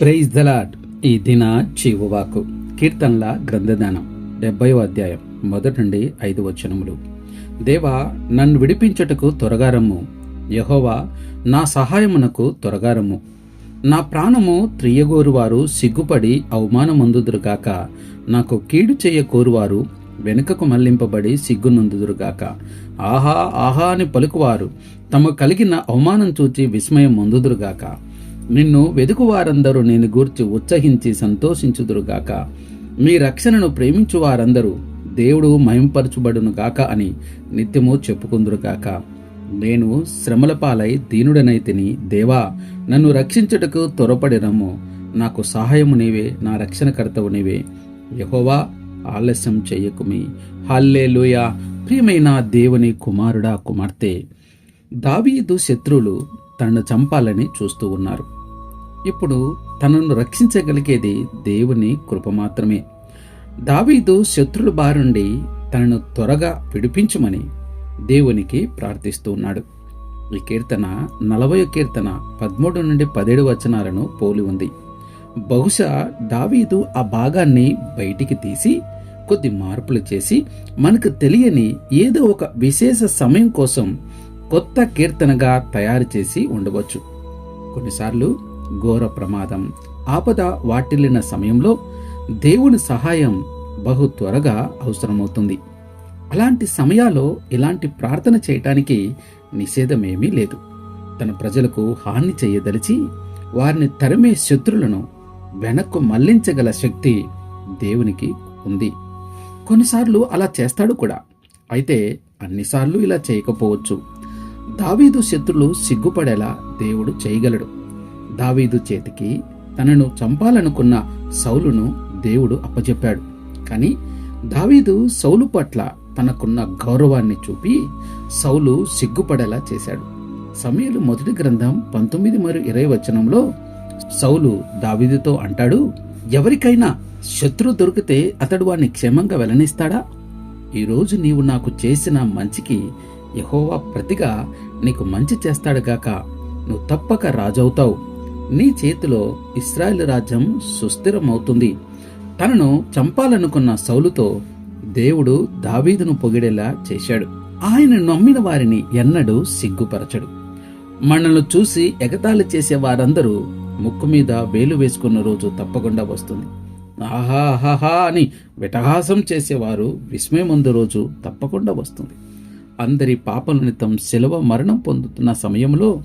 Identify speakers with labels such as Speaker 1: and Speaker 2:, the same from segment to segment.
Speaker 1: Praise the Lord ఈ దిన చీవువాకు కీర్తనల గ్రంథదానం డెబ్బయో అధ్యాయం మొదటి నుండి ఐదు వచనములు. దేవా నన్ను విడిపించుటకు త్వరగారమ్ము యహోవా నా సహాయమునకు త్వరగారమ్ము నా ప్రాణము త్రియగోరువారు సిగ్గుపడి అవమానమందుదురుగాక నాకు కీడు చేయ కోరువారు వెనుకకు మళ్ళింపబడి సిగ్గునందుదురుగాక ఆహా ఆహా అని పలుకువారు. తమ కలిగిన అవమానం చూచి విస్మయం పొందుదురుగాక నిన్ను వెదుకువారందరూ నేను గూర్చి ఉత్సహించి సంతోషించుదురుగాక. మీ రక్షణను ప్రేమించు వారందరూ దేవుడు మయంపరచుబడును గాక అని నిత్యము చెప్పుకుందురుగాక. నేను శ్రమల పాలై దీనుడనైతిని దేవా నన్ను రక్షించుటకు త్వరపడినము. నాకు సహాయము నీవే నా రక్షణకర్తవు నీవే. యహోవా ఆలస్యం చెయ్యకుమి హల్లే ప్రియమైన దేవుని కుమారుడా కుమార్తె! దావీదు శత్రువులు తనను చంపాలని చూస్తూ ఉన్నారు. ఇప్పుడు తనను రక్షించగలిగేది దేవుని కృప మాత్రమే. దావీదు శత్రుల బారుండి తనను త్వరగా విడిపించమని దేవునికి ప్రార్థిస్తూ ఉన్నాడు. ఈ కీర్తన నలభై కీర్తన పదమూడు నుండి పదిహేడు వచనాలను పోలి ఉంది. బహుశా దావీదు ఆ భాగాన్ని బయటికి తీసి కొద్ది మార్పులు చేసి మనకు తెలియని ఏదో ఒక విశేష సమయం కోసం కొత్త కీర్తనగా తయారు చేసి ఉండవచ్చు. కొన్నిసార్లు ఘోర ప్రమాదం ఆపద వాటిల్లిన సమయంలో దేవుని సహాయం బహు త్వరగా అవసరమవుతుంది. అలాంటి సమయాల్లో ఇలాంటి ప్రార్థన చేయటానికి నిషేధమేమీ లేదు. తన ప్రజలకు హాని చేయదలిచి వారిని తరిమే శత్రులను వెనక్కు మళ్ళించగల శక్తి దేవునికి ఉంది. కొన్నిసార్లు అలా చేస్తాడు కూడా. అయితే అన్నిసార్లు ఇలా చేయకపోవచ్చు. దావీదు శత్రులు సిగ్గుపడేలా దేవుడు చేయగలడు. దావీదు చేతికి తనను చంపాలనుకున్న సౌలును దేవుడు అప్పచెప్పాడు కానీ దావీదు సౌలు పట్ల తనకున్న గౌరవాన్ని చూపి సౌలు సిగ్గుపడేలా చేశాడు. సమయలు మొదటి గ్రంథం పంతొమ్మిది మరియు ఇరవై వచనంలో సౌలు దావీదుతో అంటాడు ఎవరికైనా శత్రు దొరికితే అతడు వాణ్ణి క్షేమంగా వెల్లనిస్తాడా? ఈరోజు నీవు నాకు చేసిన మంచికి యహోవా ప్రతిగా నీకు మంచి చేస్తాడుగాక నువ్వు తప్పక రాజవుతావు. నీ చేతిలో ఇస్రాయేల్ రాజ్యం సుస్థిరమవుతుంది. తనను చంపాలనుకున్న సౌలుతో దేవుడు దావీదును పొగిడేలా చేశాడు. ఆయన నమ్మిన వారిని ఎన్నడూ సిగ్గుపరచడు. మనల్ని చూసి ఎగతాళి చేసే వారందరూ ముక్కు మీద వేలు వేసుకున్న రోజు తప్పకుండా వస్తుంది. ఆహాహాహా అని విటహాసం చేసేవారు విస్మయమందు రోజు తప్పకుండా వస్తుంది. అందరి పాపల నిమిత్తం శిలవ మరణం పొందుతున్న సమయంలో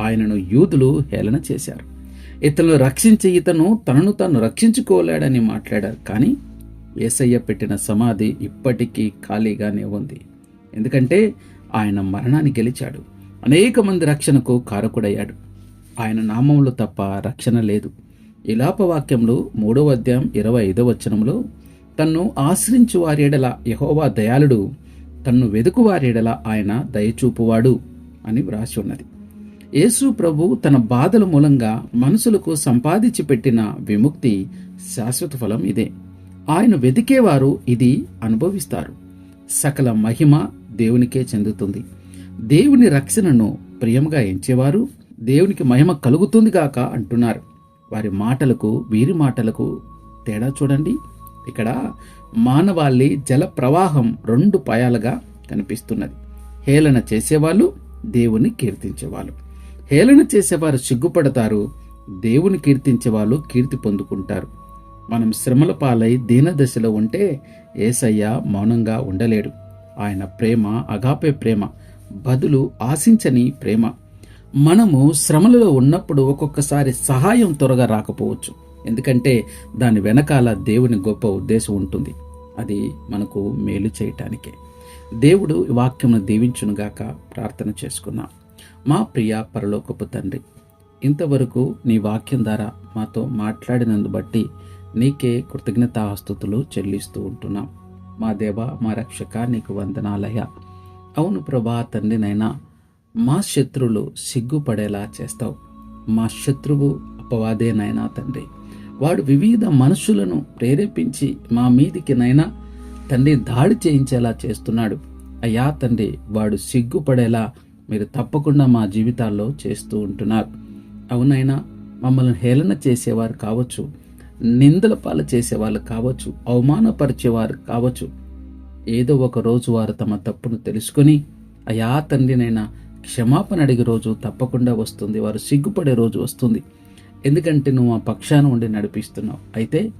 Speaker 1: ఆయనను యూదులు హేళన చేశారు. ఇతను రక్షించే ఇతను తనను తాను రక్షించుకోలేడని మాట్లాడారు. కానీ ఏసయ్య పెట్టిన సమాధి ఇప్పటికీ ఖాళీగానే ఉంది. ఎందుకంటే ఆయన మరణాన్ని గెలిచాడు. అనేక మంది రక్షణకు కారకుడయ్యాడు. ఆయన నామంలో తప్ప రక్షణ లేదు. ఇలాపవాక్యంలో మూడవ అధ్యాయం ఇరవై ఐదవ వచనంలో తన్ను ఆశ్రయించు వారేడల యహోవా దయాళుడు తన్ను వెదుకు వారేడల ఆయన దయచూపువాడు అని వ్రాసి ఉన్నది. యేసు ప్రభు తన బాధల మూలంగా మనుషులకు సంపాదించి పెట్టిన విముక్తి శాశ్వత ఫలం ఇదే. ఆయన వెతికేవారు ఇది అనుభవిస్తారు. సకల మహిమ దేవునికే చెందుతుంది. దేవుని రక్షణను ప్రియంగా ఎంచేవారు దేవునికి మహిమ కలుగుతుంది గాక అంటున్నారు. వారి మాటలకు వీరి మాటలకు తేడా చూడండి. ఇక్కడ మానవాళి జల ప్రవాహం రెండు పయాలుగా కనిపిస్తున్నది. హేళన చేసేవాళ్ళు దేవుని కీర్తించేవాళ్ళు. హేళన చేసేవారు సిగ్గుపడతారు దేవుని కీర్తించే వాళ్ళు కీర్తి పొందుకుంటారు. మనం శ్రమల పాలై దీనదశలో ఉంటే ఏసయ్య మౌనంగా ఉండలేడు. ఆయన ప్రేమ అగాపే ప్రేమ బదులు ఆశించని ప్రేమ. మనము శ్రమలలో ఉన్నప్పుడు ఒక్కొక్కసారి సహాయం త్వరగా రాకపోవచ్చు. ఎందుకంటే దాని వెనకాల దేవుని గొప్ప ఉద్దేశం ఉంటుంది. అది మనకు మేలు చేయటానికే. దేవుడు వాక్యమును దీవించునుగాక ప్రార్థన చేసుకున్నాం మా ప్రియ పరలోకపు తండ్రి ఇంతవరకు నీ వాక్యం ద్వారా మాతో మాట్లాడినందు బట్టి నీకే కృతజ్ఞతాస్తుతులు చెల్లిస్తూ ఉంటున్నాం. మా దేవ మా రక్షక నీకు వందనాలయ అవును ప్రభా తండ్రినైనా మా శత్రువులు సిగ్గుపడేలా చేస్తావు. మా శత్రువు అపవాదేనైనా తండ్రి. వాడు వివిధ మనుషులను ప్రేరేపించి మా మీదికి నైనా తండ్రి దాడి చేయించేలా చేస్తున్నాడు. అయ్యా తండ్రి వాడు సిగ్గుపడేలా మీరు తప్పకుండా మా జీవితాల్లో చేస్తూ ఉంటున్నారు. అవునైనా మమ్మల్ని హేళన చేసేవారు కావచ్చు నిందల పాలు చేసేవాళ్ళు కావచ్చు అవమానపరిచేవారు కావచ్చు. ఏదో ఒక రోజు వారు తమ తప్పును తెలుసుకొని అయా తండ్రినైనా క్షమాపణ అడిగే రోజు తప్పకుండా వస్తుంది వారు సిగ్గుపడే రోజు వస్తుంది. ఎందుకంటే నువ్వు ఆ పక్షాన ఉండి నడిపిస్తున్నావు. అయితే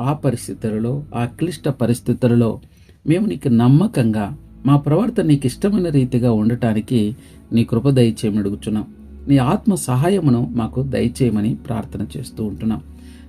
Speaker 1: ఆ పరిస్థితులలో ఆ క్లిష్ట పరిస్థితులలో మేము నీకు నమ్మకంగా మా ప్రవర్తన నీకు ఇష్టమైన రీతిగా ఉండటానికి నీ కృప దయచేయమని అడుగుచున్నాం. నీ ఆత్మ సహాయమును మాకు దయచేయమని ప్రార్థన చేస్తూ ఉంటున్నాం.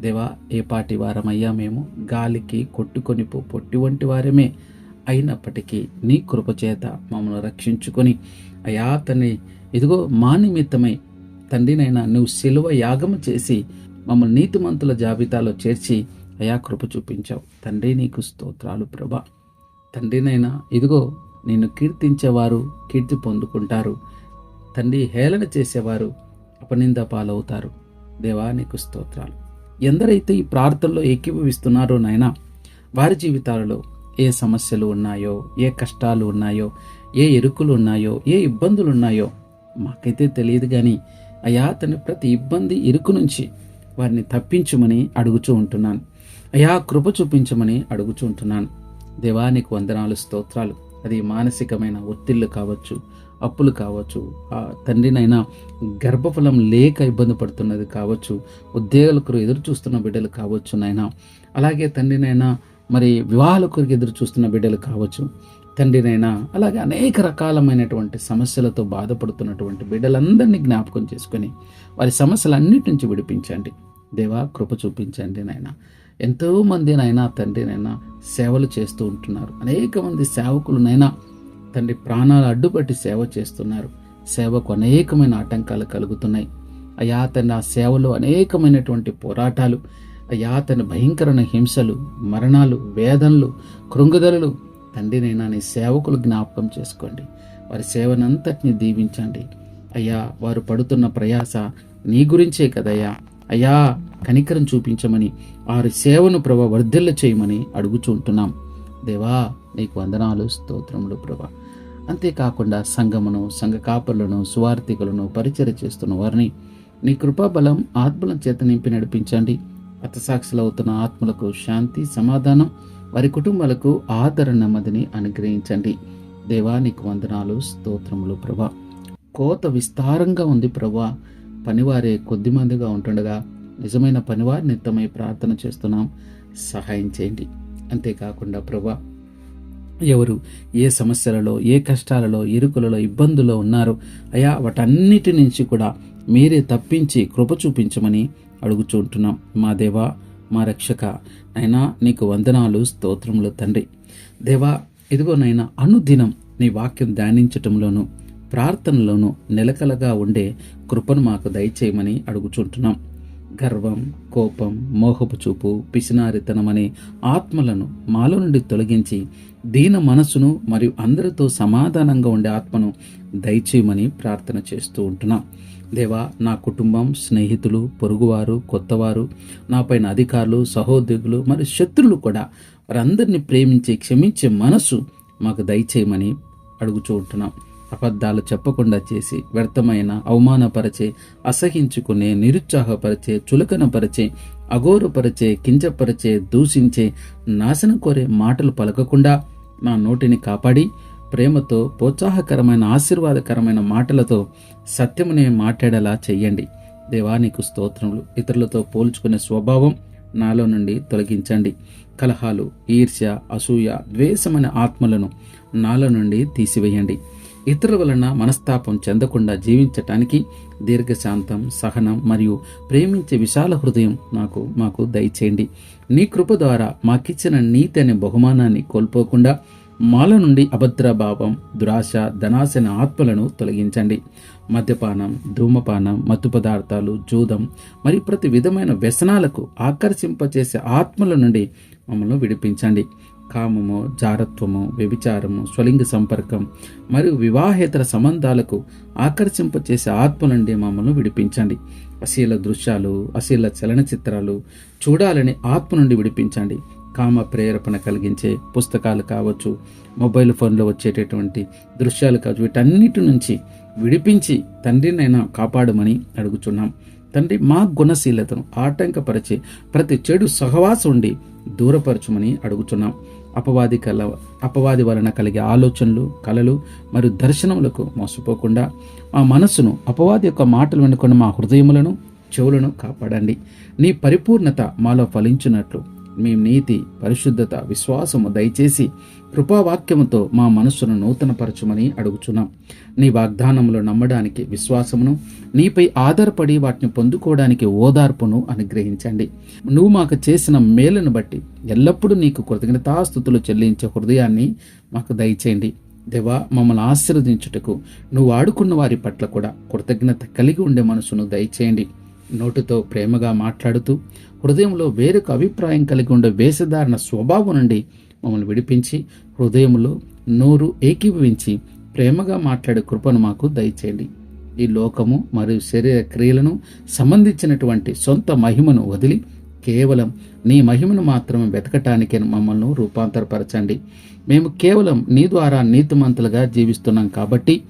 Speaker 1: దేవా ఏ పాటి వారమయ్యా మేము గాలికి కొట్టుకొని పో పొట్టి వంటి వారమే అయినప్పటికీ నీ కృపచేత మమ్మల్ని రక్షించుకొని అయా తన్ని ఇదిగో మా నిమిత్తమై తండ్రినైనా నువ్వు సిలువ యాగము చేసి మమ్మల్ని నీతిమంతుల జాబితాలో చేర్చి అయా కృప చూపించావు. తండ్రి నీకు స్తోత్రాలు ప్రభా. తండ్రినైనా ఇదిగో నిన్ను కీర్తించేవారు కీర్తి పొందుకుంటారు. తండ్రి హేళన చేసేవారు అపనింద పాలవుతారు. దేవా నీకు స్తోత్రాలు. ఎందరైతే ఈ ప్రార్థనలో ఏకీభవిస్తున్నారో నాయనా వారి జీవితాలలో ఏ సమస్యలు ఉన్నాయో ఏ కష్టాలు ఉన్నాయో ఏ ఎరుకులు ఉన్నాయో ఏ ఇబ్బందులు ఉన్నాయో మాకైతే తెలియదు కానీ అయా తన ప్రతి ఇబ్బంది ఇరుకు నుంచి వారిని తప్పించమని అడుగుచూ ఉంటున్నాను. అయా కృప చూపించమని అడుగుచూ ఉంటున్నాను. దేవానికి వందనాలు స్తోత్రాలు. అది మానసికమైన ఒత్తిళ్ళు కావచ్చు అప్పులు కావచ్చు ఆ తండ్రినైనా గర్భఫలం లేక ఇబ్బంది పడుతున్నది కావచ్చు ఉద్యోగులకు ఎదురు చూస్తున్న బిడ్డలు కావచ్చు నాయన. అలాగే తండ్రినైనా మరి వివాహాల కొరకు ఎదురు చూస్తున్న బిడ్డలు కావచ్చు తండ్రినైనా అలాగే అనేక రకాలమైనటువంటి సమస్యలతో బాధపడుతున్నటువంటి బిడ్డలందరినీ జ్ఞాపకం చేసుకొని వారి సమస్యలన్నిటి నుంచి విడిపించండి. దేవా కృప చూపించండి నాయన. ఎంతోమంది నాయన తండ్రినైనా సేవలు చేస్తూ ఉంటున్నారు. అనేక మంది సేవకులు నైనా తండ్రి ప్రాణాలు అడ్డుపట్టి సేవ చేస్తున్నారు. సేవకు అనేకమైన ఆటంకాలు కలుగుతున్నాయి. అయా తన ఆ సేవలో అనేకమైనటువంటి పోరాటాలు అయా తన భయంకరమైన హింసలు మరణాలు వేదనలు కృంగుదలలు తండ్రినైనా నీ సేవకులు జ్ఞాపకం చేసుకోండి. వారి సేవనంతటిని దీవించండి. అయ్యా వారు పడుతున్న ప్రయాస నీ గురించే కదయ్యా. అయ్యా కనికరం చూపించమని వారి సేవను ప్రభ వర్ధిల్ల చేయమని అడుగుచుంటున్నాం దేవా నీకు వందనాలు స్తోత్రములు ప్రభా. అంతేకాకుండా సంఘమును సంఘ కాపర్లను సువార్థికులను పరిచయ చేస్తున్న వారిని నీ కృపాబలం ఆత్మల చేత నింపి నడిపించండి. అవుతున్న ఆత్మలకు శాంతి సమాధానం వారి కుటుంబాలకు ఆదరణ నెమ్మదిని అనుగ్రహించండి. దేవా నీకు వందనాలు స్తోత్రములు ప్రభా. కోత విస్తారంగా ఉంది ప్రభా. పనివారే కొద్దిమందిగా ఉంటుండగా నిజమైన పనివారి నిత్తమై ప్రార్థన చేస్తున్నాం. సహాయం చేయండి. అంతేకాకుండా ప్రభా ఎవరు ఏ సమస్యలలో ఏ కష్టాలలో ఇరుకులలో ఇబ్బందుల్లో ఉన్నారో అయా వాటన్నిటి నుంచి కూడా మీరే తప్పించి కృప చూపించమని అడుగుచుంటున్నాం మా దేవా మా రక్షక నైనా నీకు వందనాలు స్తోత్రములు తండ్రి. దేవా ఇదిగో నైనా అనుదినం నీ వాక్యం ధ్యానించటంలోనూ ప్రార్థనలోనూ నిలకలగా ఉండే కృపను మాకు దయచేయమని అడుగుచుంటున్నాం. గర్వం కోపం మోహపు చూపు పిసినారితనమనే ఆత్మలను మాలో నుండి తొలగించి దీన మనసును మరియు అందరితో సమాధానంగా ఉండే ఆత్మను దయచేయమని ప్రార్థన చేస్తూ ఉంటున్నాం. దేవా నా కుటుంబం స్నేహితులు పొరుగువారు కొత్తవారు నాపైన అధికారులు సహోద్యోగులు మరియు శత్రులు కూడా వారందరినీ ప్రేమించి క్షమించే మనసు మాకు దయచేయమని అడుగుచూ ఉంటున్నాం అబద్ధాలు చెప్పకుండా చేసి వ్యర్థమైన అవమానపరిచే అసహించుకునే నిరుత్సాహపరిచే చులకనపరిచే అఘోరపరిచే కించపరిచే దూషించే నాశనం కోరే మాటలు పలకకుండా నా నోటిని కాపాడి ప్రేమతో ప్రోత్సాహకరమైన ఆశీర్వాదకరమైన మాటలతో సత్యమునే మాట్లాడేలా చెయ్యండి. దేవానికి స్తోత్రములు. ఇతరులతో పోల్చుకునే స్వభావం నాలో నుండి తొలగించండి. కలహాలు ఈర్ష్య అసూయ ద్వేషమైన ఆత్మలను నాలో నుండి తీసివేయండి. ఇతరుల వలన మనస్తాపం చెందకుండా జీవించటానికి దీర్ఘశాంతం సహనం మరియు ప్రేమించే విశాల హృదయం నాకు మాకు దయచేయండి. నీ కృప ద్వారా మాకిచ్చిన నీతి అనే బహుమానాన్ని కోల్పోకుండా మాల నుండి అభద్రభావం దురాశ ధనాశన ఆత్మలను తొలగించండి. మద్యపానం ధూమపానం మత్తు పదార్థాలు జూదం మరియు ప్రతి విధమైన వ్యసనాలకు ఆకర్షింపచేసే ఆత్మల నుండి మమ్మల్ని విడిపించండి. కామము జారత్వము వ్యభిచారము స్వలింగ సంపర్కం మరియు వివాహేతర సంబంధాలకు ఆకర్షింపచేసే ఆత్మ నుండి మమ్మల్ని విడిపించండి. అశీల దృశ్యాలు అశీల చలనచిత్రాలు చూడాలని ఆత్మ నుండి విడిపించండి. కామ ప్రేరేపణ కలిగించే పుస్తకాలు కావచ్చు మొబైల్ ఫోన్లో వచ్చేటటువంటి దృశ్యాలు కావచ్చు వీటన్నిటి నుంచి విడిపించి తండ్రినైనా కాపాడమని అడుగుచున్నాం. తండ్రి మా గుణశీలతను ఆటంకపరిచి ప్రతి చెడు సహవాసం ఉండి దూరపరచుమని అడుగుతున్నాం అపవాది కల అపవాది వలన కలిగే ఆలోచనలు కలలు మరియు దర్శనములకు మోసపోకుండా మా మనస్సును అపవాది యొక్క మాటలు వెనుకొని మా హృదయములను చెవులను కాపాడండి. నీ పరిపూర్ణత మాలో ఫలించినట్లు మీ నీతి పరిశుద్ధత విశ్వాసము దయచేసి కృపావాక్యముతో మా మనస్సును నూతనపరచుమని అడుగుచున్నాం. నీ వాగ్దానములు నమ్మడానికి విశ్వాసమును నీపై ఆధారపడి వాటిని పొందుకోవడానికి ఓదార్పును అనుగ్రహించండి. నువ్వు మాకు చేసిన మేలును బట్టి ఎల్లప్పుడూ నీకు కృతజ్ఞతాస్థుతులు చెల్లించే హృదయాన్ని మాకు దయచేయండి. దేవా మమ్మల్ని ఆశీర్వదించుటకు నువ్వు ఆడుకున్న వారి పట్ల కూడా కృతజ్ఞత కలిగి ఉండే మనసును దయచేయండి. నోటితో ప్రేమగా మాట్లాడుతూ హృదయంలో వేరొక అభిప్రాయం కలిగి ఉండే వేషధారణ స్వభావం నుండి మమ్మల్ని విడిపించి హృదయంలో నోరు ఏకీభవించి ప్రేమగా మాట్లాడే కృపను మాకు దయచేయండి. ఈ లోకము మరియు శరీర క్రియలను సంబంధించినటువంటి సొంత మహిమను వదిలి కేవలం నీ మహిమను మాత్రమే వెతకటానికి మమ్మల్ని రూపాంతరపరచండి. మేము కేవలం నీ ద్వారా నీతిమంతులుగా జీవిస్తున్నాం కాబట్టి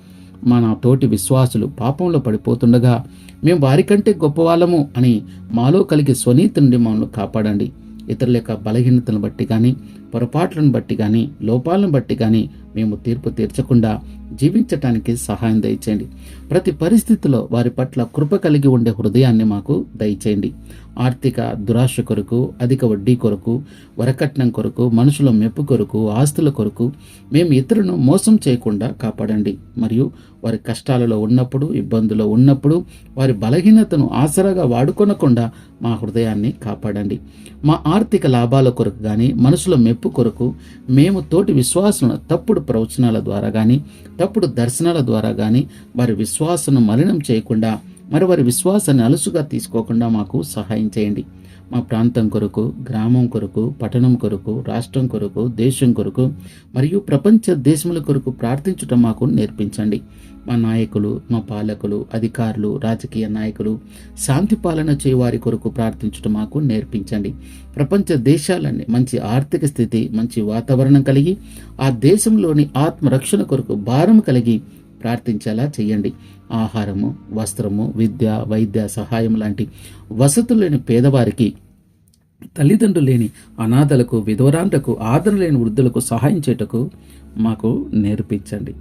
Speaker 1: మన తోటి విశ్వాసులు పాపంలో పడిపోతుండగా మేము వారికంటే గొప్పవాళ్ళము అని మాలో కలిగే స్వనీతి నుండి మమ్మల్ని కాపాడండి. ఇతరుల యొక్క బలహీనతను బట్టి కానీ పొరపాట్లను బట్టి కానీ లోపాలను బట్టి కానీ మేము తీర్పు తీర్చకుండా జీవించటానికి సహాయం దయచేయండి. ప్రతి పరిస్థితిలో వారి పట్ల కృప కలిగి ఉండే హృదయాన్ని మాకు దయచేయండి. ఆర్థిక దురాశ కొరకు అధిక వడ్డీ కొరకు వరకట్నం కొరకు మనుషుల మెప్పు కొరకు ఆస్తుల కొరకు మేము ఇతరులను మోసం చేయకుండా కాపాడండి. మరియు వారి కష్టాలలో ఉన్నప్పుడు ఇబ్బందులో ఉన్నప్పుడు వారి బలహీనతను ఆసరాగా వాడుకొనకుండా మా హృదయాన్ని కాపాడండి. మా ఆర్థిక లాభాల కొరకు కానీ మనుషుల మెప్పు కొరకు మేము తోటి విశ్వాసులను తప్పుడు ప్రవచనాల ద్వారా కానీ తప్పుడు దర్శనాల ద్వారా కానీ వారి విశ్వాసను మలినం చేయకుండా మరి వారి విశ్వాసాన్ని అలుసుగా తీసుకోకుండా మాకు సహాయం చేయండి. మా ప్రాంతం కొరకు గ్రామం కొరకు పట్టణం కొరకు రాష్ట్రం కొరకు దేశం కొరకు మరియు ప్రపంచ దేశముల కొరకు ప్రార్థించటం మాకు నేర్పించండి. మా నాయకులు మా పాలకులు అధికారులు రాజకీయ నాయకులు శాంతి పాలన చేయవారి కొరకు ప్రార్థించటం మాకు నేర్పించండి. ప్రపంచ దేశాలన్నీ మంచి ఆర్థిక స్థితి మంచి వాతావరణం కలిగి ఆ దేశంలోని ఆత్మరక్షణ కొరకు భారం కలిగి ప్రార్థించేలా చేయండి. ఆహారము వస్త్రము విద్య వైద్య సహాయం లాంటి వసతులు లేని పేదవారికి తల్లిదండ్రులు లేని అనాథలకు విధవరాంతకు ఆదరణ లేని వృద్ధులకు సహాయం చేయటకు మాకు నేర్పించండి.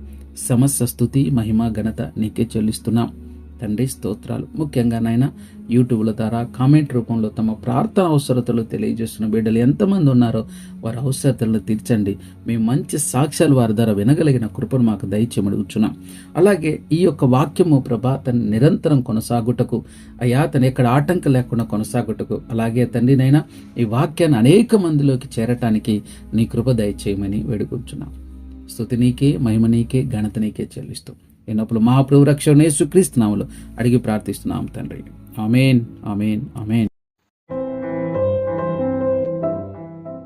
Speaker 1: సమస్త స్థుతి మహిమ ఘనత నీకే చెల్లిస్తున్నాం. తండ్రి స్తోత్రాలు. ముఖ్యంగా నాయన యూట్యూబ్ల ద్వారా కామెంట్ రూపంలో తమ ప్రార్థన అవసరతలు తెలియజేస్తున్న బిడ్డలు ఎంతమంది ఉన్నారో వారి అవసరతలను తీర్చండి. మేము మంచి సాక్ష్యాలు వారి ద్వారా వినగలిగిన కృపను మాకు దయచేమడుగుచున్నాం అలాగే ఈ యొక్క వాక్యము ప్రభా తను నిరంతరం కొనసాగుటకు అయ్యా తను ఎక్కడ ఆటంకం లేకుండా కొనసాగుటకు అలాగే తండ్రినైనా ఈ వాక్యాన్ని అనేక మందిలోకి చేరటానికి నీ కృప దయచేయమని వేడుకుంటున్నాం స్థుతి నీకే మహిమ నీకే ఘనత నీకే చెల్లిస్తూ ఎన్నప్పుడు మా ప్రభు రక్షణ యేసుక్రీస్తు నామలు అడిగి ప్రార్థిస్తున్నాం తండ్రి. Amen amen amen.